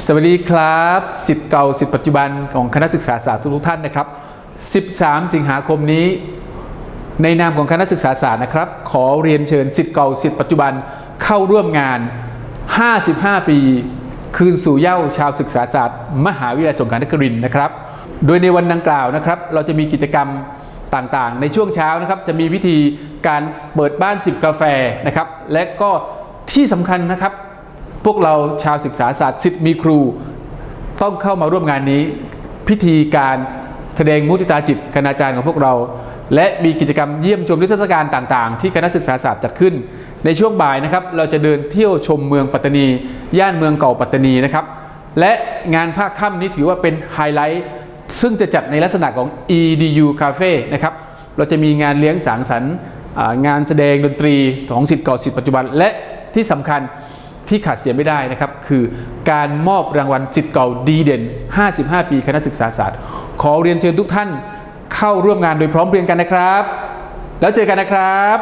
สวัสดีครับสิทธิ์เก่าสิทธิ์ปัจจุบันของคณะศึกษาศาสตร์ทุกท่านนะครับ 13 สิงหาคมนี้ ในนามของคณะศึกษาศาสตร์นะครับ ขอเรียนเชิญสิทธิ์เก่าสิทธิ์ปัจจุบันเข้าร่วมงาน 55 ปี คืนสู่เย้าชาวศึกษาศาสตร์ มหาวิทยาลัยสงขลานครินทร์นะครับ โดยในวันดังกล่าวนะครับ เราจะมีกิจกรรมต่างๆ ในช่วงเช้านะครับ จะมีวิธีการเปิดบ้านจิบกาแฟนะครับ และก็ที่สำคัญนะครับ พวกเราชาวศึกษาศาสตร์สิทธิ์มีครู ต้องเข้ามาร่วมงานนี้ พิธีการแสดงมุติตาจิตคณาจารย์ของพวกเรา และมีกิจกรรมเยี่ยมชมนิทรรศการต่าง ๆ ที่คณะศึกษาศาสตร์จัดขึ้น ในช่วงบ่ายนะครับ เราจะเดินเที่ยวชมเมืองปัตตานี ย่านเมืองเก่าปัตตานีนะครับ และงานภาคค่ำนี้ถือว่าเป็นไฮไลท์ซึ่งจะจัดในลักษณะของ EDU Cafe นะครับ เราจะมีงานเลี้ยงสังสรรค์งานแสดงดนตรีของสิทธิ์เก่าสิทธิ์ปัจจุบัน และที่สำคัญ ที่ขาดเสียไม่ได้นะครับ คือการมอบรางวัลจิตเก่าดีเด่น 55 ปีคณะศึกษาศาสตร์ ขอเรียนเชิญทุกท่านเข้าร่วมงานโดยพร้อมเพรียงกันนะครับ แล้วเจอกันนะครับ